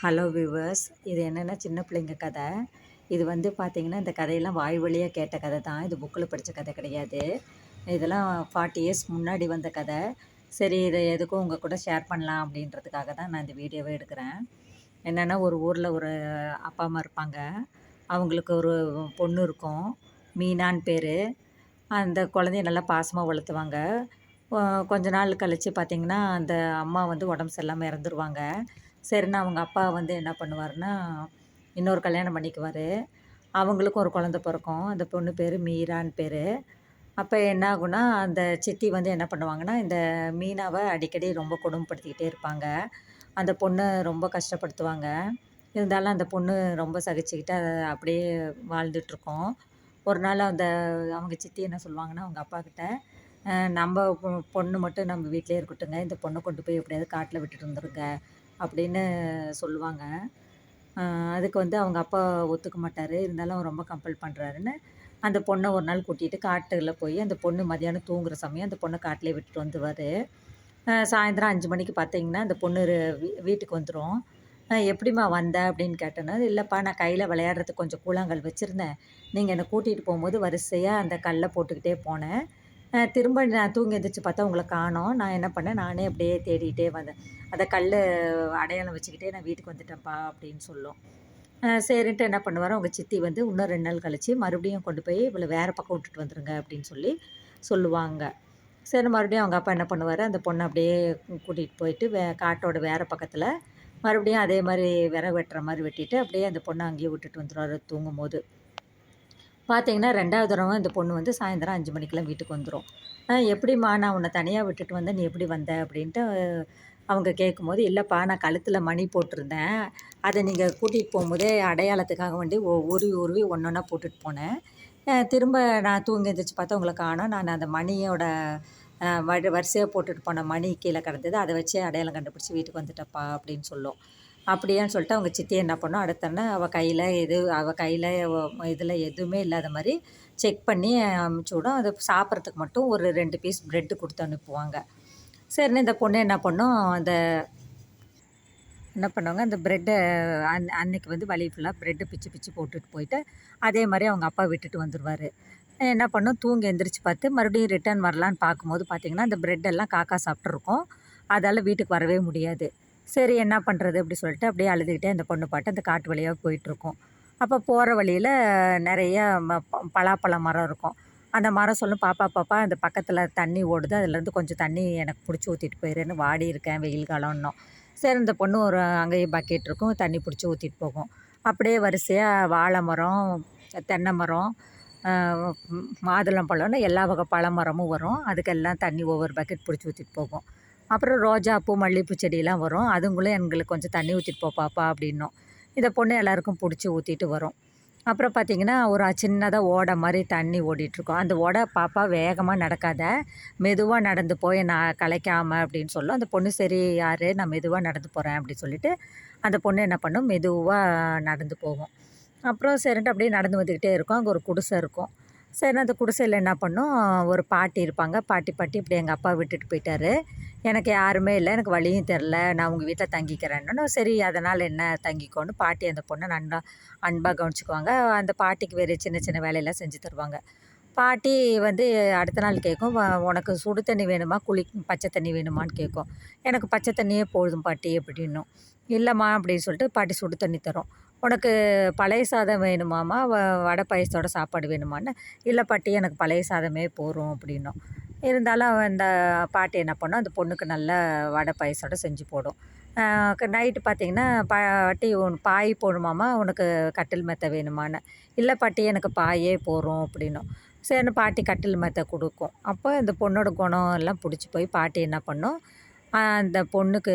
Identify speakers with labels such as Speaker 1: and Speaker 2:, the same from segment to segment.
Speaker 1: Hello viewers இது என்னென்னா சின்ன பிள்ளைங்க கதை. இது வந்து பார்த்திங்கன்னா இந்த கதையெல்லாம் வாய் வழியாக கேட்ட கதை தான். இது புக்கில் படித்த கதை கிடையாது. இதெல்லாம் ஃபார்ட்டி இயர்ஸ் முன்னாடி வந்த கதை. சரி இதை எதுக்கும் உங்கள் கூட ஷேர் பண்ணலாம் அப்படின்றதுக்காக தான் நான் இந்த வீடியோவை எடுக்கிறேன். என்னென்னா ஒரு ஊரில் ஒரு அப்பா அம்மா இருப்பாங்க. அவங்களுக்கு ஒரு பொண்ணு இருக்கும். மீனான்னு பேர். அந்த குழந்தைய நல்லா பாசமாக வளர்த்துவாங்க. கொஞ்ச நாள் கழித்து பார்த்திங்கன்னா அந்த அம்மா வந்து உடம்பு சரியில்லாமல் இறந்துருவாங்க. சரின்னு அவங்க அப்பா வந்து என்ன பண்ணுவார்னா இன்னொரு கல்யாணம் பண்ணிக்குவார். அவங்களுக்கும் ஒரு குழந்த பிறக்கும். அந்த பொண்ணு பேர் மீரான்னு பேர். அப்போ என்ன ஆகுனா அந்த சித்தி வந்து என்ன பண்ணுவாங்கன்னா இந்த மீனாவை அடிக்கடி ரொம்ப கொடுமைப்படுத்திக்கிட்டே இருப்பாங்க. அந்த பொண்ணை ரொம்ப கஷ்டப்படுத்துவாங்க. இருந்தாலும் அந்த பொண்ணு ரொம்ப சகிச்சுக்கிட்டு அதை அப்படியே வாழ்ந்துட்டுருக்கோம். ஒரு நாள் அந்த அவங்க சித்தி என்ன சொல்லுவாங்கன்னா அவங்க அப்பாக்கிட்ட நம்ம நம்ம பொண்ணு மட்டும் நம்ம வீட்டிலே இருக்கட்டுங்க இந்த பொண்ணை கொண்டு போய் எப்படியாவது காட்டில் விட்டுட்டு வந்துருங்க. அப்படின்னு சொல்லுவாங்க. அதுக்கு வந்து அவங்க அப்பா ஒத்துக்க மாட்டார். இருந்தாலும் ரொம்ப கம்பல் பண்ணுறாருன்னு அந்த பொண்ணை ஒரு நாள் கூட்டிகிட்டு காட்டில் போய் அந்த பொண்ணு மதியானம் தூங்குகிற சமயம் அந்த பொண்ணை காட்டிலே விட்டுட்டு வந்துடுவார் சாயந்தரம் அஞ்சு மணிக்கு பார்த்தீங்கன்னா அந்த பொண்ணு வீட்டுக்கு வந்துடும் எப்படிம்மா வந்த? அப்படின்னு கேட்டேன்னா இல்லைப்பா நான் கையில் விளையாடுறதுக்கு கொஞ்சம் கூழாங்கல் வச்சுருந்தேன். நீங்கள் என்னை கூட்டிகிட்டு போகும்போது வரிசையாக அந்த கல்லை போட்டுக்கிட்டே போனேன். திரும்ப நான் தூங்கி எழுந்திரிச்சு பார்த்தா உங்களை காணோம். நான் என்ன பண்ணேன்? நானே அப்படியே தேடிகிட்டே வந்தேன். அந்த கல் அடையாளம் வச்சுக்கிட்டே நான் வீட்டுக்கு வந்துட்டேன்ப்பா அப்படின்னு சொல்லும். சரின்ட்டு என்ன பண்ணுவார்? அவங்க சித்தி வந்து இன்னும் ரெண்டு நாள் கழித்து மறுபடியும் கொண்டு போய் இவ்வளோ வேறு பக்கம் விட்டுட்டு வந்துடுங்க அப்படின்னு சொல்லி சொல்லுவாங்க. சரி மறுபடியும் அவங்க அப்பா என்ன பண்ணுவார்? அந்த பொண்ணை அப்படியே கூட்டிகிட்டு போயிட்டு வே காட்டோட வேறு பக்கத்தில் மறுபடியும் அதே மாதிரி விறகு வெட்டுற மாதிரி வெட்டிட்டு அப்படியே அந்த பொண்ணை அங்கேயே விட்டுட்டு வந்துடுவார் தூங்கும் போது பார்த்தீங்கன்னா ரெண்டாவது தடவை இந்த பொண்ணு வந்து சாயந்தரம் அஞ்சு மணிக்கெலாம் வீட்டுக்கு வந்துடும் எப்படிம்மா நான் உன்னை தனியாக விட்டுட்டு வந்தேன் நீ எப்படி வந்த? அப்படின்ட்டு அவங்க கேட்கும்போது இல்லைப்பா நான் கழுத்தில் மணி போட்டிருந்தேன். அதை நீங்கள் கூட்டிகிட்டு போகும்போதே அடையாளத்துக்காக வேண்டி உருவி உருவி ஒன்று ஒன்றா போட்டுட்டு போனேன். திரும்ப நான் தூங்கி எழுந்திரிச்சு பார்த்தா உங்களை காணோம். நான் அந்த மணியோட வரி வரிசையாக போட்டுட்டு போன மணி கீழே கிடந்தது. அதை வச்சு அடையாளம் கண்டுபிடிச்சி வீட்டுக்கு வந்துட்டப்பா அப்படின்னு சொல்லும். அப்படியான்னு சொல்லிட்டு அவங்க சித்தி என்ன பண்ணோம் அடுத்தோடனே அவள் கையில் எது அவள் கையில் இதில் எதுவுமே இல்லாத மாதிரி செக் பண்ணி அமுச்சு விடும். அதை சாப்பிட்றதுக்கு மட்டும் ஒரு ரெண்டு பீஸ் ப்ரெட்டு கொடுத்து அனுப்புவாங்க. சரின்னு இந்த பொண்ணு என்ன பண்ணும் அந்த என்ன பண்ணுவாங்க அந்த ப்ரெட்டை அன் அன்னைக்கு வந்து வழி ஃபுல்லாக ப்ரெட்டு பிச்சு பிச்சு போட்டுட்டு போயிட்டு அதே மாதிரி அவங்க அப்பா விட்டுட்டு வந்துடுவார் என்ன பண்ணும் தூங்கி எந்திரிச்சு பார்த்து மறுபடியும் ரிட்டர்ன் வரலான்னு பார்க்கும்போது பார்த்திங்கன்னா அந்த ப்ரெட்டெல்லாம் காக்கா சாப்பிட்ருக்கோம் அதால் வீட்டுக்கு வரவே முடியாது. சரி என்ன பண்ணுறது அப்படி சொல்லிட்டு அப்படியே அழுதுகிட்டே அந்த பொண்ணு பாட்டு அந்த காட்டு வழியாக போயிட்டுருக்கோம். அப்போ போகிற வழியில் நிறைய ம பலாப்பழ மரம் இருக்கும். அந்த மரம் சொல்லும் பாப்பா பாப்பா அந்த பக்கத்தில் தண்ணி ஓடுது. அதுலேருந்து கொஞ்சம் தண்ணி எனக்கு பிடிச்சி ஊற்றிட்டு போயிடுன்னு வாடி இருக்கேன் வெயில் காலம்னோம் சரி இந்த பொண்ணு ஒரு அங்கேயும் பக்கெட் இருக்கும். தண்ணி பிடிச்சி ஊற்றிட்டு போகும். அப்படியே வரிசையாக வாழை மரம் தென்னை மரம் மாதுளம்பழம்னு எல்லா வகை பழமரமும் வரும். அதுக்கெல்லாம் தண்ணி ஒவ்வொரு பக்கெட் பிடிச்சி ஊற்றிட்டு போகும். அப்புறம் ரோஜாப்பூ மல்லிகைப்பூ செடியெல்லாம் வரும். அதுங்களும் எங்களுக்கு கொஞ்சம் தண்ணி ஊற்றிட்டு போ பாப்பா அப்படின்னோம். இதை பொண்ணு எல்லாருக்கும் பிடிச்சி ஊற்றிட்டு வரும். அப்புறம் பார்த்திங்கன்னா ஒரு சின்னதாக ஓடை மாதிரி தண்ணி ஓடிட்டுருக்கோம் அந்த ஓடை பாப்பா வேகமாக நடக்காத மெதுவாக நடந்து போய் நான் கலைக்காமல் அப்படின்னு சொல்லும். அந்த பொண்ணு சரி யார்? நான் மெதுவாக நடந்து போகிறேன் அப்படின்னு சொல்லிட்டு அந்த பொண்ணு என்ன பண்ணும்? மெதுவாக நடந்து போகும். அப்புறம் சரின்ட்டு அப்படியே நடந்து வந்துக்கிட்டே இருக்கும். அங்கே ஒரு குடிசை இருக்கும். சரி அந்த குடிசையில் என்ன பண்ணும்? ஒரு பாட்டி இருப்பாங்க. பாட்டி பாட்டி இப்படி எங்கள் அப்பா விட்டுட்டு போயிட்டாரு. எனக்கு யாருமே இல்லை. எனக்கு வழியும் தெரில. நான் உங்கள் வீட்டில் தங்கிக்கிறேன்னு. சரி அதனால் என்ன தங்கிக்கோன்னு பாட்டி அந்த பொண்ணை நன்னா அன்பாக கவனிச்சிக்குவாங்க. அந்த பாட்டிக்கு வேறு சின்ன சின்ன வேலையெல்லாம் செஞ்சு தருவாங்க. பாட்டி வந்து அடுத்த நாள் கேட்கும் உனக்கு சுடு தண்ணி வேணுமா? குளி பச்சை தண்ணி வேணுமான்னு கேட்கும் எனக்கு பச்சை தண்ணியே போதும் பாட்டி அப்படின்னும் இல்லைம்மா அப்படின்னு சொல்லிட்டு பாட்டி சுடு தண்ணி தரும். உனக்கு பழைய சாதம் வேணுமாம்மா? வ வடை பாயசத்தோட சாப்பாடு வேணுமான்னு? இல்லை பாட்டி எனக்கு பழைய சாதமே போதும் அப்படின்னும் இருந்தாலும் அந்த பாட்டி என்ன பண்ணும்? அந்த பொண்ணுக்கு நல்ல வடை பாயசத்தோட செஞ்சு போடும். நைட்டு பார்த்தீங்கன்னா பாட்டி உன் பாய் போடுமாம்மா உனக்கு கட்டில் மெத்தை வேணுமான்னு. இல்லை பாட்டி எனக்கு பாயே போகிறோம் அப்படின்னும் சரின்னு பாட்டி கட்டில் மெத்தை கொடுக்கும். அப்போ இந்த பொண்ணோட குணம் எல்லாம் பிடிச்சி போய் பாட்டி என்ன பண்ணும்? அந்த பொண்ணுக்கு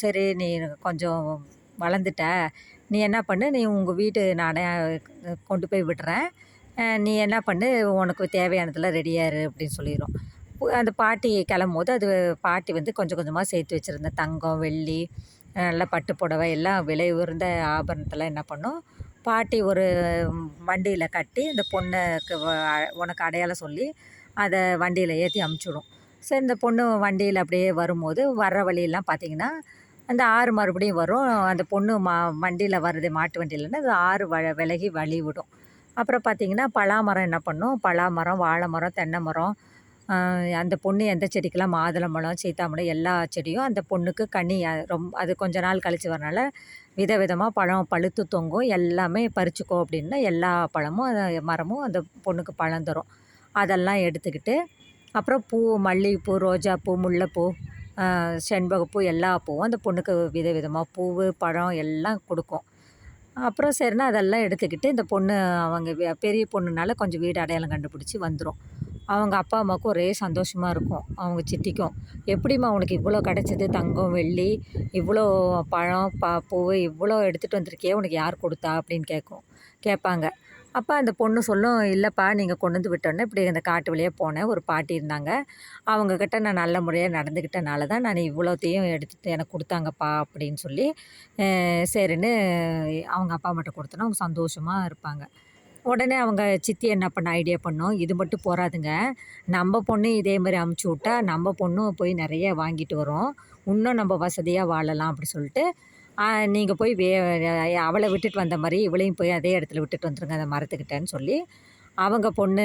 Speaker 1: சரி நீ கொஞ்சம் வளர்ந்துட்ட. நீ என்ன பண்ணு? நீ உங்கள் வீட்டு நானே கொண்டு போய் விடுறேன். நீ என்ன பண்ணு? உனக்கு தேவையானதெல்லாம் ரெடியாரு அப்படின்னு சொல்லிடும் அந்த பாட்டி கிளம்போது அது பாட்டி வந்து கொஞ்சம் கொஞ்சமாக சேர்த்து வச்சுருந்த தங்கம் வெள்ளி நல்ல பட்டு புடவை எல்லாம் விலை உயர்ந்த ஆபரணத்தெல்லாம் என்ன பண்ணும்? பாட்டி ஒரு வண்டியில் கட்டி அந்த பொண்ணுக்கு உனக்கு அடையாளம் சொல்லி அதை வண்டியில் ஏற்றி அமுச்சுடும். சரி இந்த பொண்ணு வண்டியில் அப்படியே வரும்போது வர்ற வழியெல்லாம் பார்த்திங்கன்னா அந்த ஆறு மறுபடியும் வரும். அந்த பொண்ணு மா வண்டியில் வருது மாட்டு வண்டியிலன்னா அது ஆறு வ விலகி வழி விடும் அப்புறம் பார்த்திங்கன்னா பலாமரம் என்ன பண்ணும்? பலாமரம் வாழை மரம் தென்னை மரம் அந்த பொண்ணு எந்த செடிக்கெல்லாம் மாதுளம்பழம் சீத்தாம்பழம் எல்லா செடியும் அந்த பொண்ணுக்கு கனி ரொம்ப அது கொஞ்ச நாள் கழித்து வரனால வித விதமாக பழம் பழுத்து தொங்கும் எல்லாமே பறிச்சுக்கோ அப்படின்னா எல்லா பழமும் மரமும் அந்த பொண்ணுக்கு பழம் தரும். அதெல்லாம் எடுத்துக்கிட்டு அப்புறம் பூ மல்லிகைப்பூ ரோஜாப்பூ முல்லைப்பூ செண்பகப்பூ எல்லா பூவும் அந்த பொண்ணுக்கு வித விதமாக பூ பழம் எல்லாம் கொடுக்கும். அப்புறம் சரினா அதெல்லாம் எடுத்துக்கிட்டு இந்த பொண்ணு அவங்க பெரிய பொண்ணுனால கொஞ்சம் வீடு அடையாளம் கண்டுபிடிச்சி வந்துடும் அவங்க அப்பா அம்மாவுக்கும் ஒரே சந்தோஷமாக இருக்கும். அவங்க சித்திக்கும். எப்படிம்மா உனக்கு இவ்வளோ கிடச்சிது? தங்கம் வெள்ளி இவ்வளோ பழம் ப பூ இவ்வளோ எடுத்துகிட்டு வந்திருக்கியே உனக்கு யார் கொடுத்தா? அப்படின்னு கேட்கும். கேட்பாங்க. அப்போ அந்த பொண்ணு சொல்லும் இல்லைப்பா நீங்கள் கொண்டு வந்து விட்டோன்னே இப்படி அந்த காட்டு வழியாக போனேன். ஒரு பாட்டி இருந்தாங்க. அவங்கக்கிட்ட நான் நல்ல முறையாக நடந்துக்கிட்டனால தான் நான் இவ்வளோத்தையும் எடுத்துகிட்டு எனக்கு கொடுத்தாங்கப்பா அப்படின்னு சொல்லி சரின்னு அவங்க அப்பா மட்டும் கொடுத்தோன்னா அவங்க சந்தோஷமாக இருப்பாங்க. உடனே அவங்க சித்தி என்ன பண்ண ஐடியா பண்ணோம். இது மட்டும் போகாதுங்க நம்ம பொண்ணு இதே மாதிரி அமுச்சு விட்டா நம்ம பொண்ணும் போய் நிறைய வாங்கிட்டு வரோம். இன்னும் நம்ம வசதியாக வாழலாம் அப்படி சொல்லிட்டு நீங்கள் போய் வே அவளை விட்டுட்டு வந்த மாதிரி இவளையும் போய் அதே இடத்துல விட்டுட்டு வந்துருங்க அந்த மரத்துக்கிட்டேன்னு சொல்லி அவங்க பொண்ணு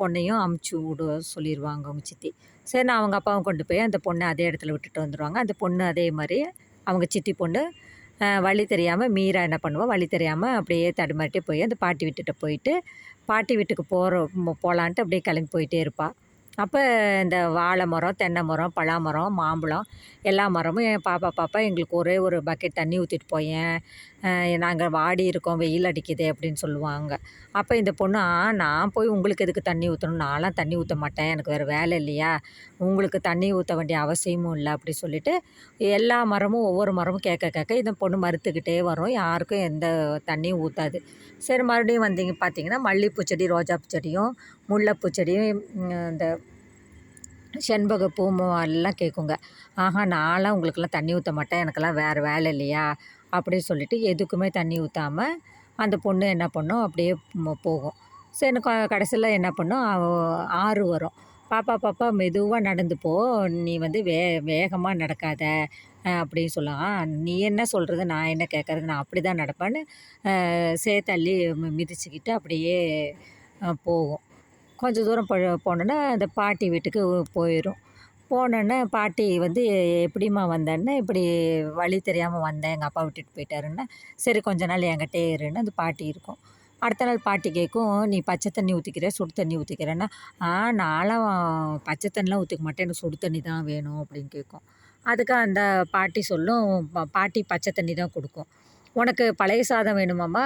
Speaker 1: பொண்ணையும் அமுச்சு விடு சொல்லிடுவாங்க அவங்க சித்தி. சரி நான் அவங்க அப்பாவும் கொண்டு போய் அந்த பொண்ணை அதே இடத்துல விட்டுட்டு வந்துடுவாங்க அந்த பொண்ணு அதே மாதிரி அவங்க சித்தி பொண்ணு வழி தெரியாமல் மீரா என்ன பண்ணுவோம் வழி தெரியாமல் அப்படியே தடுமாறிட்டே போய் அந்த பாட்டி வீட்டுகிட்ட போயிட்டு பாட்டி வீட்டுக்கு போகிற போகலான்ட்டு அப்படியே கிளம்பி போயிட்டே இருப்பாள் அப்போ இந்த வாழை மரம் தென்னை மரம் பலாமரம் மாம்பழம் எல்லா மரமும் என் பாப்பா பாப்பா எங்களுக்கு ஒரே ஒரு பக்கெட் தண்ணி ஊற்றிட்டு போயேன். நாங்கள் வாடி இருக்கோம் வெயில் அடிக்குது அப்படின்னு சொல்லுவாங்க. அப்போ இந்த பொண்ணு ஆ நான் போய் உங்களுக்கு எதுக்கு தண்ணி ஊற்றணும் நான்லாம் தண்ணி ஊற்ற மாட்டேன். எனக்கு வேறு வேலை இல்லையா? உங்களுக்கு தண்ணி ஊற்ற வேண்டிய அவசியமும் இல்லை. அப்படி சொல்லிட்டு எல்லா மரமும் ஒவ்வொரு மரமும் கேட்க கேட்க இந்த பொண்ணு மறுத்துக்கிட்டே வரும். யாருக்கும் எந்த தண்ணியும் ஊற்றாது சரி மறுபடியும் வந்தீங்க பார்த்தீங்கன்னா மல்லிகைப்பூ செடி ரோஜாப்பூ செடியும் முல்லைப்பூ செடியும் இந்த செண்பகப்பூ எல்லாம் கேட்குங்க. ஆஹா நான்லாம் உங்களுக்கெல்லாம் தண்ணி ஊற்ற மாட்டேன். எனக்கெல்லாம் வேறு வேலை இல்லையா? அப்படின்னு சொல்லிட்டு எதுக்குமே தண்ணி ஊற்றாம அந்த பொண்ணு என்ன பண்ணும் அப்படியே போகும். சரி கடைசியில் என்ன பண்ணும் ஆறு வரும். பாப்பா பாப்பா மெதுவாக நடந்து போ. நீ வந்து வே வேகமாக நடக்காத அப்படின்னு சொல்லுவான் நீ என்ன சொல்கிறது நான் என்ன கேட்குறது நான் அப்படி தான் நடப்பேன்னு சேத்தள்ளி மிதிச்சுக்கிட்டு அப்படியே போகும். கொஞ்சம் தூரம் போ போனோன்னா அந்த பாட்டி வீட்டுக்கு போயிடும் போனோன்னே பாட்டி வந்து எப்படிம்மா வந்தேன்னா? இப்படி வழி தெரியாமல் வந்தேன். எங்கள் அப்பா விட்டுட்டு போயிட்டாருன்னா. சரி கொஞ்ச நாள் என்கிட்டே இருன்னு அந்த பாட்டி இருக்கும். அடுத்த நாள் பாட்டி கேட்கும் நீ பச்சை தண்ணி ஊற்றிக்கிற சுடு தண்ணி ஊற்றிக்கிறேன்னா ஆ நான்லாம் பச்சை தண்ணிலாம் ஊற்றிக்க மாட்டேன். எனக்கு சுடு தண்ணி தான் வேணும். அப்படின்னு கேட்கும் அதுக்கு அந்த பாட்டி சொல்லும் பாட்டி பச்சை தண்ணி தான் கொடுக்கும். உனக்கு பழைய சாதம் வேணுமாம்மா?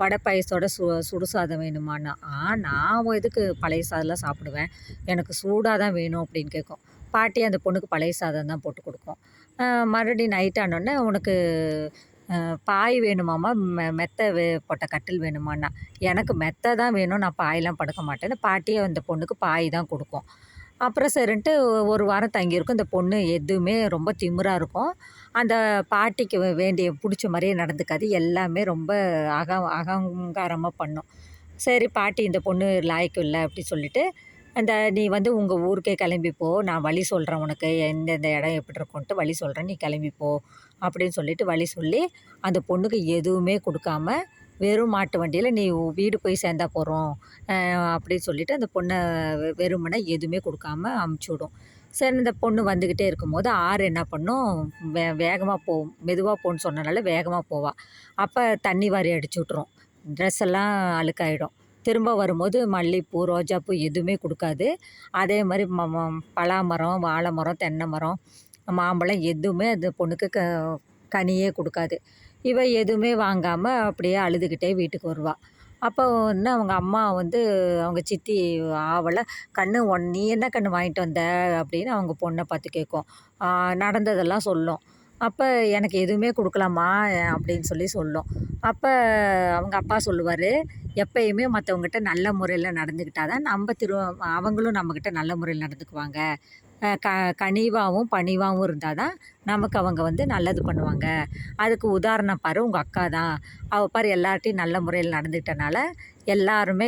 Speaker 1: வடை பாயசத்தோட சு சுடு சாதம் வேணுமான்னா ஆ நான் எதுக்கு பழைய சாதம்லாம் சாப்பிடுவேன். எனக்கு சூடாக தான் வேணும் அப்படின்னு கேட்கும். பாட்டி அந்த பொண்ணுக்கு பழைய சாதம் தான் போட்டு கொடுக்கும். மறுபடியும் நைட் ஆனோடனே உனக்கு பாய் வேணுமாம்மா? மெ மெத்தை வே போட்ட கட்டில் வேணுமான்னா எனக்கு மெத்தை தான் வேணும். நான் பாயெலாம் படுக்க மாட்டேன்னு பாட்டியை அந்த பொண்ணுக்கு பாய் தான் கொடுக்கும். அப்புறம் சரின்ட்டு ஒரு வாரம் தங்கியிருக்கும். இந்த பொண்ணு எதுவுமே ரொம்ப திமிராக இருக்கும். அந்த பாட்டிக்கு வேண்டிய பிடிச்ச மாதிரியே நடந்துக்காது. எல்லாமே ரொம்ப அக அகங்காரமாக பண்ணும். சரி பாட்டி இந்த பொண்ணு லாய்க்கு இல்லை அப்படி சொல்லிட்டு அந்த நீ வந்து உங்கள் ஊருக்கே கிளம்பிப்போ நான் வழி சொல்கிறேன் உனக்கு. எந்தெந்த இடம் எப்படி இருக்கும்ன்ட்டு வழி சொல்கிறேன் நீ கிளம்பிப்போ அப்படின்னு சொல்லிட்டு வழி சொல்லி அந்த பொண்ணுக்கு எதுவுமே கொடுக்காம வெறும் மாட்டு வண்டியில் நீ வீடு போய் சேர்ந்தா போகிறோம் அப்படின்னு சொல்லிட்டு அந்த பொண்ணை வெறுமனை எதுவுமே கொடுக்காம அமுச்சு விடும். சரி இந்த பொண்ணு வந்துக்கிட்டே இருக்கும்போது ஆறு என்ன பண்ணும்? வே வேகமாக போகும் மெதுவாக போன்னு சொன்னனால வேகமாக போவாள் அப்போ தண்ணி வாரி அடிச்சு விட்ரும் ட்ரெஸ் எல்லாம் அழுக்காயிடும். திரும்ப வரும்போது மல்லிகைப்பூ ரோஜாப்பூ எதுவுமே கொடுக்காது. அதே மாதிரி ம பலாமரம் வாழை மரம் தென்னை மரம் மாம்பழம் எதுவுமே அந்த பொண்ணுக்கு க கனியே கொடுக்காது. இவ எதுவுமே வாங்காமல் அப்படியே அழுதுகிட்டே வீட்டுக்கு வருவாள் அப்போ வந்து அவங்க அம்மா வந்து அவங்க சித்தி ஆவலை கண்ணு ஒன் நீ என்ன கண்ணு வாங்கிட்டு வந்த? அப்படின்னு அவங்க பொண்ணை பார்த்து கேட்கும். நடந்ததெல்லாம் சொல்லும். அப்போ எனக்கு எதுவுமே கொடுக்கலாமா அப்படின்னு சொல்லி சொல்லும். அப்போ அவங்க அப்பா சொல்லுவார் எப்பயுமே மற்றவங்ககிட்ட நல்ல முறையில் நடந்துக்கிட்டால் தான் நம்ம திரு அவங்களும் நம்மக்கிட்ட நல்ல முறையில் நடந்துக்குவாங்க. க கனிவாகவும் பணிவாகவும் இருந்தால் தான் நமக்கு அவங்க வந்து நல்லது பண்ணுவாங்க. அதுக்கு உதாரணம் பாரு உங்கள் அக்கா தான் அவள் பாரு எல்லார்ட்டையும் நல்ல முறையில் நடந்துக்கிட்டனால எல்லாருமே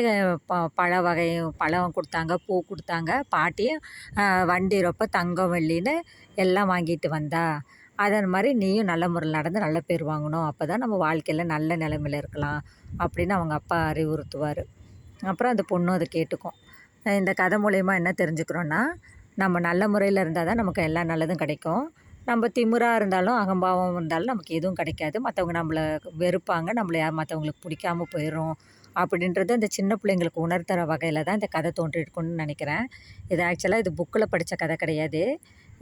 Speaker 1: ப பழ வகையும் பழம் கொடுத்தாங்க பூ கொடுத்தாங்க. பாட்டியும் வண்டி ரொப்ப தங்கம் வெள்ளின்னு எல்லாம் வாங்கிட்டு வந்தா. அதன் மாதிரி நீயும் நல்ல முறையில் நடந்து நல்ல பேர் வாங்கணும். அப்போ தான் நம்ம வாழ்க்கையில் நல்ல நிலைமையில் இருக்கலாம் அப்படின்னு அவங்க அப்பா அறிவுறுத்துவார். அப்புறம் அந்த பொண்ணும் அதை கேட்டுக்கும். இந்த கதை மூலயமா என்ன தெரிஞ்சுக்கிறோன்னா நம்ம நல்ல முறையில் இருந்தால் தான் நமக்கு எல்லா நல்லதும் கிடைக்கும். நம்ம திமிராக இருந்தாலும் அகம்பாவம் இருந்தாலும் நமக்கு எதுவும் கிடைக்காது. மற்றவங்க நம்மளை வெறுப்பாங்க. நம்மளை யார் மற்றவங்களுக்கு பிடிக்காம போயிடும் அப்படின்றது அந்த சின்ன பிள்ளைங்களுக்கு உணர்த்துற வகையில் தான் இந்த கதை தோன்றியிருக்குன்னு நினைக்கிறேன். இது ஆக்சுவலாக இது புக்கில் படித்த கதை கிடையாது.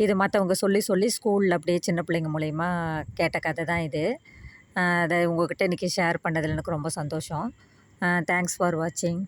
Speaker 1: இது மற்றவங்க சொல்லி சொல்லி ஸ்கூலில் அப்படியே சின்ன பிள்ளைங்க மூலயமா கேட்ட கதை தான் இது. அதை உங்கள்கிட்ட இன்றைக்கி ஷேர் பண்ணதில் எனக்கு ரொம்ப சந்தோஷம். தேங்க்ஸ் ஃபார் வாட்சிங்